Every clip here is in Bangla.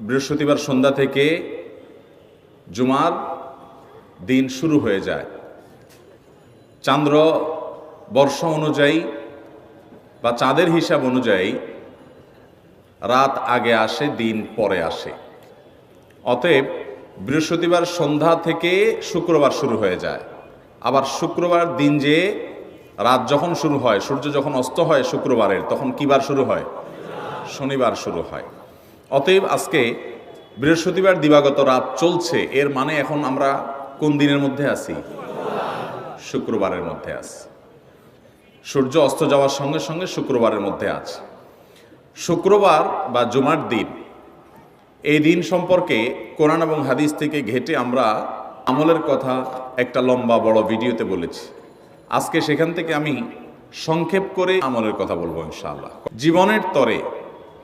বৃহস্পতিবার সন্ধ্যা থেকে জুমার দিন শুরু হয়ে যায়। চান্দ্র বর্ষ অনুযায়ী বা চাঁদের হিসাব অনুযায়ী রাত আগে আসে, দিন পরে আসে। অতএব বৃহস্পতিবার সন্ধ্যা থেকে শুক্রবার শুরু হয়ে যায়। আবার শুক্রবার দিন যে রাত যখন শুরু হয়, সূর্য যখন অস্ত হয় শুক্রবারের, তখন কিবার শুরু হয়? শনিবার শুরু হয়। অতএব আজকে বৃহস্পতিবার দিবাগত রাত চলছে, এর মানে এখন আমরা কোন দিনের মধ্যে আছি? শুক্রবারের মধ্যে আছি। সূর্য অস্ত যাওয়ার সঙ্গে সঙ্গে শুক্রবারের মধ্যে আছে। শুক্রবার বা জুমার দিন, এই দিন সম্পর্কে কোরআন এবং হাদিস থেকে ঘেটে আমরা আমলের কথা একটা লম্বা বড় ভিডিওতে বলেছি। আজকে সেখান থেকে আমি সংক্ষেপ করে আমলের কথা বলব ইনশাআল্লাহ। জীবনের তরে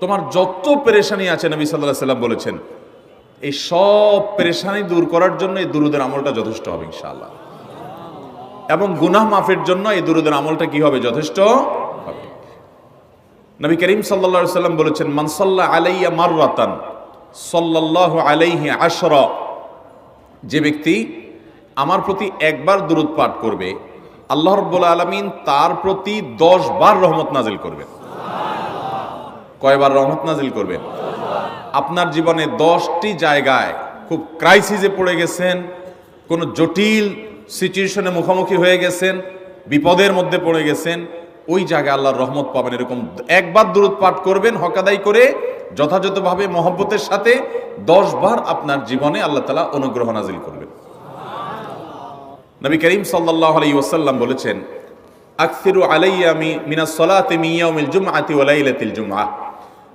তোমার যত পেরেশানি আছে নবী সাল্লাহ সাল্লাম বলেছেন, এই সব পেরেশানি দূর করার জন্য এই দুরুদের আমলটা যথেষ্ট হবে ইনশাআল্লাহ। এবং গুনাহ মাফের জন্য এই দুরুদের আমলটা কি হবে? যথেষ্ট হবে। নবী করিম সাল্লা সাল্লাম বলেছেন মানসাল্লাহ আলাইয়া মাররাতান, সাল্লাল্লাহু আলাইহি আশরা। যে ব্যক্তি আমার প্রতি একবার দূরত পাঠ করবে, আল্লাহ রব্বুল আলমিন তার প্রতি দশ বার রহমত নাজিল করবেন। কয়বার রহমত নাজিল করবেন? আপনার জীবনে দশটি জায়গায় খুব ক্রাইসিসে পড়ে গেছেন, কোনো জটিল সিচুয়েশনে মুখোমুখি হয়ে গেছেন, বিপদের মধ্যে পড়ে গেছেন, ওই জায়গায় আল্লাহর রহমত পাবেন এরকম একবার দূরত পাঠ করবেন, হকাদাই করে যথাযথভাবে মহব্বতের সাথে দশ বার আপনার জীবনে আল্লাহ তালা অনুগ্রহ নাজিল করবেন। নবী করিম সাল্লাহ আলাই ওসাল্লাম বলেছেন, আকসিরু আলাইয়া মিনা সলাতে মিয়াউমিল জুমআতি ওয়ালাইলাতিল জুমআ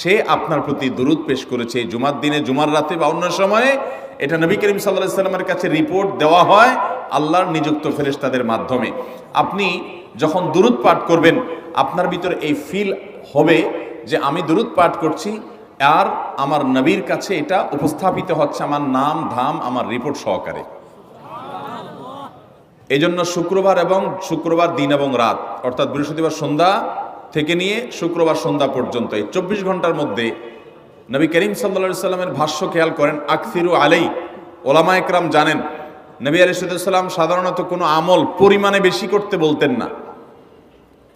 সে আপনার প্রতি দুরুদ পেশ করেছে। জুমার দিনে, জুমার রাতে বা অন্য সময়ে এটা নবী করিম সাল্লাহ সাল্লামের কাছে রিপোর্ট দেওয়া হয় আল্লাহর নিযুক্ত ফেরেস্তাদের মাধ্যমে। আপনি যখন দুরুদ পাঠ করবেন, আপনার ভিতরে এই ফিল হবে যে আমি দুরুদ পাঠ করছি আর আমার নবীর কাছে এটা উপস্থাপিত হচ্ছে, আমার নাম, ধাম, আমার রিপোর্ট সহকারে। এই জন্য শুক্রবার এবং শুক্রবার দিন এবং রাত, অর্থাৎ বৃহস্পতিবার সন্ধ্যা থেকে নিয়ে শুক্রবার সন্ধ্যা পর্যন্ত। এই চব্বিশ ঘণ্টার মধ্যে নবী করিম সাল্লা সাল্লামের ভাষ্য খেয়াল করেন, আকসিরু আলাই। ওলামা একরাম জানেন, নবী আলিসাল্লাম সাধারণত কোনো আমল পরিমাণে বেশি করতে বলতেন না।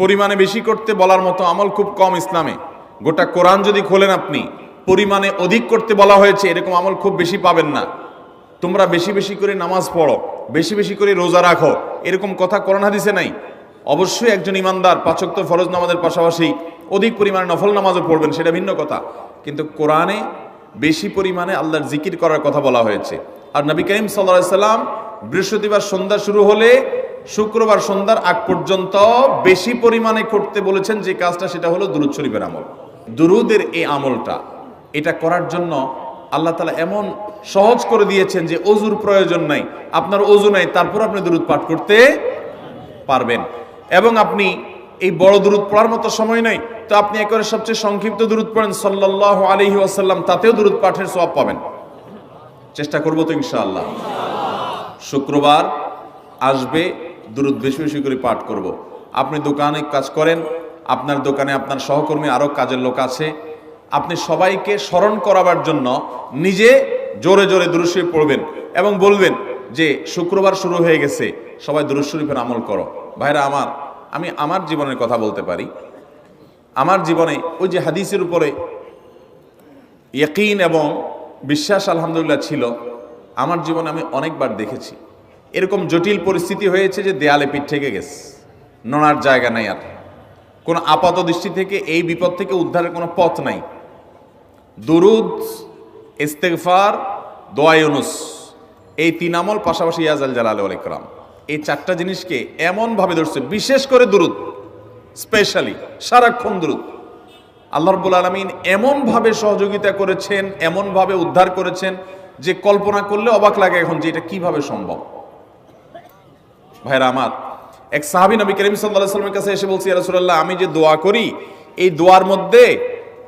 পরিমাণে বেশি করতে বলার মতো আমল খুব কম ইসলামে। গোটা কোরআন যদি খোলেন আপনি, পরিমাণে অধিক করতে বলা হয়েছে, এরকম আমল খুব বেশি পাবেন না। তোমরা বেশি বেশি করে নামাজ পড়ো, বেশি বেশি করে রোজা রাখো, এরকম কথা কোরআন হাদিসে নাই। অবশ্যই একজন ইমানদার পাচক তো ফরজ নামাজের পাশাপাশি অধিক পরিমাণে নফল নামাজও পড়বেন, সেটা ভিন্ন কথা। কিন্তু কোরআনে বেশি পরিমাণে আল্লাহর জিকির করার কথা বলা হয়েছে। আর নবী করিম সাল্লা সাল্লাম বৃহস্পতিবার সন্ধ্যা শুরু হলে শুক্রবার সন্ধ্যার আগ পর্যন্ত বেশি পরিমাণে করতে বলেছেন, যে কাজটা সেটা হলো দুরুদ শরীফের আমল। দুরুদের এই আমলটা, এটা করার জন্য আল্লাহ তালা এমন সহজ করে দিয়েছেন যে অজুর প্রয়োজন নাই। আপনার অজু নাই, তারপর আপনি দূরত পাঠ করতে পারবেন। এবং আপনি এই বড় দূরত পড়ার মতো সময় নাই, তো আপনি একেবারে সবচেয়ে সংক্ষিপ্ত দূরত পড়েন সাল্লাহ আলহি আসাল্লাম তাতেও দূরত পাঠের সব পাবেন চেষ্টা করব তো ইনশাআল্লাহ শুক্রবার আসবে দূরত বেশি বেশি করে পাঠ করব। আপনি দোকানে কাজ করেন, আপনার দোকানে আপনার সহকর্মী আরও কাজের লোক আছে, আপনি সবাইকে স্মরণ করাবার জন্য নিজে জোরে জোরে দুরুশরীফ পড়বেন এবং বলবেন যে শুক্রবার শুরু হয়ে গেছে, সবাই দুরুশরীফের আমল করো। ভাইরা, আমার, আমি আমার জীবনের কথা বলতে পারি। আমার জীবনে ওই যে হাদিসের উপরে ইয়কিন এবং বিশ্বাস আলহামদুলিল্লাহ ছিল, আমার জীবনে আমি অনেকবার দেখেছি। এরকম জটিল পরিস্থিতি হয়েছে যে দেয়ালে পিঠ থেকে গেছে নড়ার জায়গা নাই আর। কোনো আপাত দৃষ্টি থেকে এই বিপদ থেকে উদ্ধারের কোনো পথ নাই। দুরুদ, ইস্তেগফার দোয়ায়ুনুস এই তিন আমল পাশাপাশি ইয়াজাল জালাল আলাইকরাম এই চারটা জিনিসকে এমনভাবে ধরছে বিশেষ করে দুরুদ স্পেশালি সারাক্ষণ দুরুদ। আল্লাহ রব্বুল আলমিন এমনভাবে সহযোগিতা করেছেন, এমনভাবে উদ্ধার করেছেন যে কল্পনা করলে অবাক লাগে এখন যে এটা কীভাবে সম্ভব। ভাইরা আমার, এক সাহাবি নবী করিম সাল্লাহ সাল্লামের কাছে এসে বলছি রাসুল্লাহ আমি যে দোয়া করি, এই দোয়ার মধ্যে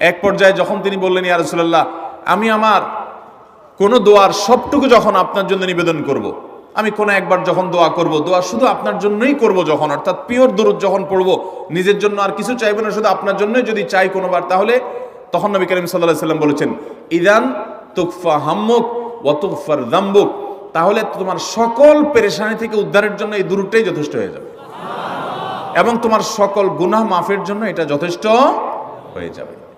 এক পর্যায়ে যখন তিনি বললেন, ইয়া আমি আমার কোন দোয়ার সবটুকু যখন আপনার জন্য নিবেদন করব। আমি কোনো একবার যখন দোয়া করব, দোয়া শুধু আপনার জন্যই করব যখন, অর্থাৎ পিওর দূরত যখন পড়ব, নিজের জন্য আর কিছু চাইব না, শুধু আপনার জন্যই যদি চাই কোনোবার, তাহলে তখন নবী করিম সাল্লাহ সাল্লাম বলেছেন, ইদান তুকফা হাম্মুক ওয়াতুকফার দাম্বুক তাহলে তোমার সকল পেরেশানি থেকে উদ্ধারের জন্য এই দূরটাই যথেষ্ট হয়ে যাবে এবং তোমার সকল গুনাহ মাফের জন্য এটা যথেষ্ট হয়ে যাবে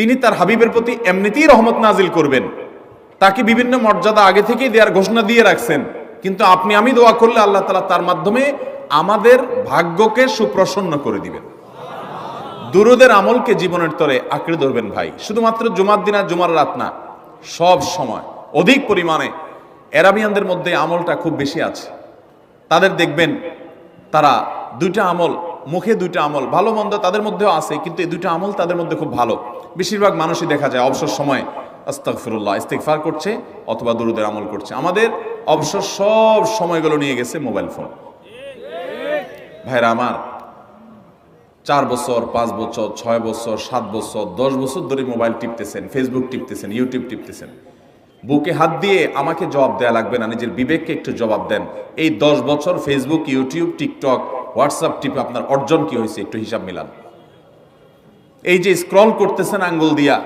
তিনি তার হাবিবের প্রতি এমনিতেই রহমত নাজিল করবেন। তাকে বিভিন্ন মর্যাদা আগে থেকেই দেওয়ার ঘোষণা দিয়ে রাখছেন। কিন্তু আপনি আমি দোয়া করলে আল্লাহ তালা তার মাধ্যমে আমাদের ভাগ্যকে সুপ্রসন্ন করে দিবেন। দুরুদের আমলকে জীবনের তরে আঁকড়ে ধরবেন ভাই। শুধুমাত্র জুমার দিন আর জুমার রাত না, সব সময়, অধিক পরিমাণে এরাবিয়ানদের মধ্যে আমলটা খুব বেশি আছে। তাদের দেখবেন, তারা দুইটা আমল মুখে দুইটা আমল, ভালো মন্দ তাদের মধ্যেও আছে, কিন্তু এই দুইটা আমল তাদের মধ্যে খুব ভালো। বেশিরভাগ মানুষই দেখা যায় অবসর সময় আস্তাগফিরুল্লাহ, ইস্তেগফার করছে অথবা দুরুদের আমল করছে। আমাদের অবসর সব সময়গুলো নিয়ে গেছে মোবাইল ফোন। ভাইরা আমার, চার বছর, পাঁচ বছর, ছয় বছর, সাত বছর, দশ বছর ধরে মোবাইল টিপতেছেন ফেসবুক টিপতেছেন ইউটিউব টিপতেছেন। বুকে হাত দিয়ে আমাকে জবাব দেয়া লাগবে না, নিজের বিবেককে একটু জবাব দেন। এই দশ বছর ফেসবুক ইউটিউব টিকটক হোয়াটসঅ্যাপ টিপে আপনার অর্জন কি হয়েছে একটু হিসাব মিলান। এই যে স্ক্রল করতেছেন আঙ্গুল দিয়া,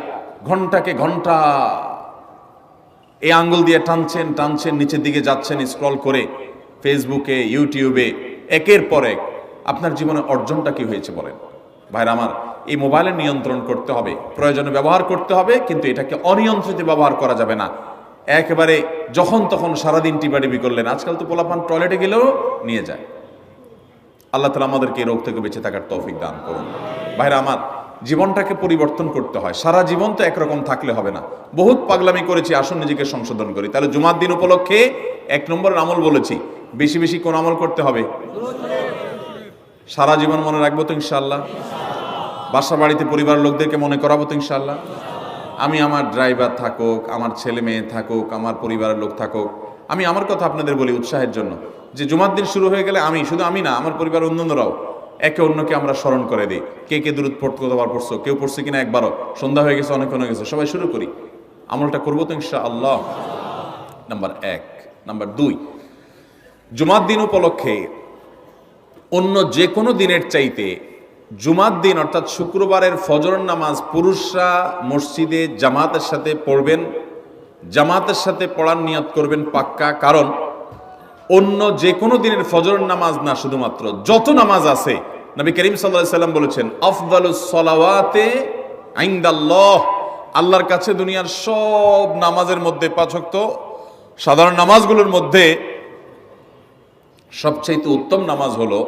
ঘন্টাকে ঘণ্টা, এই আঙ্গুল দিয়ে টানছেন টানছেন, নিচের দিকে যাচ্ছেন স্ক্রল করে ফেসবুকে ইউটিউবে একের পর এক আপনার জীবনে অর্জনটা কি হয়েছে বলেন। ভাইরা আমার, এই মোবাইলের নিয়ন্ত্রণ করতে হবে, প্রয়োজনে ব্যবহার করতে হবে, কিন্তু এটাকে অনিয়ন্ত্রিত ব্যবহার করা যাবে না। একেবারে যখন তখন সারাদিন টিপাটিপি করলেন, আজকাল তো পোলাপান টয়লেটে গেলেও নিয়ে যায়। আল্লাহ তালা আমাদেরকে এই রোগ থেকে বেঁচে থাকার তৌফিক দান করুন। ভাইরা আমার, জীবনটাকে পরিবর্তন করতে হয়। সারা জীবন তো একরকম থাকলে হবে না। বহুত পাগলামি করেছি, আসুন নিজেকে সংশোধন করি। তাহলে জুমার দিন উপলক্ষে এক নম্বরের আমল বলেছি, বেশি বেশি কোন আমল করতে হবে? সারা জীবন মনে রাখব তো ইনশাল্লাহ বাসা বাড়িতে পরিবার লোকদেরকে মনে করাবো তো ইনশাল্লাহ আমি আমার ড্রাইভার থাকুক, আমার ছেলে মেয়ে থাকুক, আমার পরিবারের লোক থাকুক, আমি আমার কথা আপনাদের বলি উৎসাহের জন্য। যে জুমার দিন শুরু হয়ে গেলে আমি, শুধু আমি না, আমার পরিবার অন্যান্যরাও একে অন্যকে আমরা স্মরণ করে দিই। কে কে দূরত পড়তে কতবার পড়ছো, কেউ পড়ছে কিনা একবারও। সন্ধ্যা হয়ে গেছে, অনেক হয়ে গেছে সবাই শুরু করি। আমলটা করব তো ইনশা আল্লাহ নাম্বার এক। নাম্বার দুই। জুমার দিন উপলক্ষে অন্য যে কোনো দিনের চাইতে জুমার দিন, অর্থাৎ শুক্রবারের ফজর নামাজ পুরুষরা মসজিদে জামাতের সাথে পড়বেন। জামাতের সাথে পড়ার নিয়ত করবেন পাক্কা। কারণ অন্য যে কোনো দিনের ফজর নামাজ না শুধুমাত্র, যত নামাজ আছে, নবী করিম সাল্লাহ সাল্লাম বলেছেন, আফদালুস সলাওয়াতে আল্লাহর কাছে দুনিয়ার সব নামাজের মধ্যে পাচক সাধারণ নামাজগুলোর মধ্যে সবচাইতে উত্তম নামাজ হলো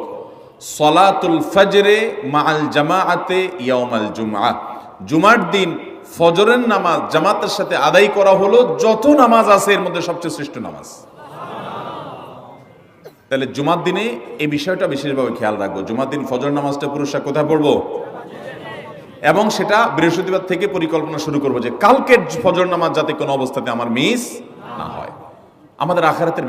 সলাতুল ফজরে মাল জামাআতে ইয়াউমাল জুমআ জুমার দিন ফজরের নামাজ জামাতের সাথে আদায় করা হলো, যত নামাজ আছে এর মধ্যে সবচেয়ে শ্রেষ্ঠ নামাজ। তাহলে জুমার দিনে এই বিষয়টা বিশেষভাবে খেয়াল রাখব। জুমার দিন ফজর নামাজটা পুরুষরা কোথায় পড়ব? এবং সেটা বৃহস্পতিবার থেকে পরিকল্পনা শুরু করব যে কালকের ফজর নামাজ যাতে কোনো অবস্থাতে আমার মিস না হয়। আমাদের আখারাতের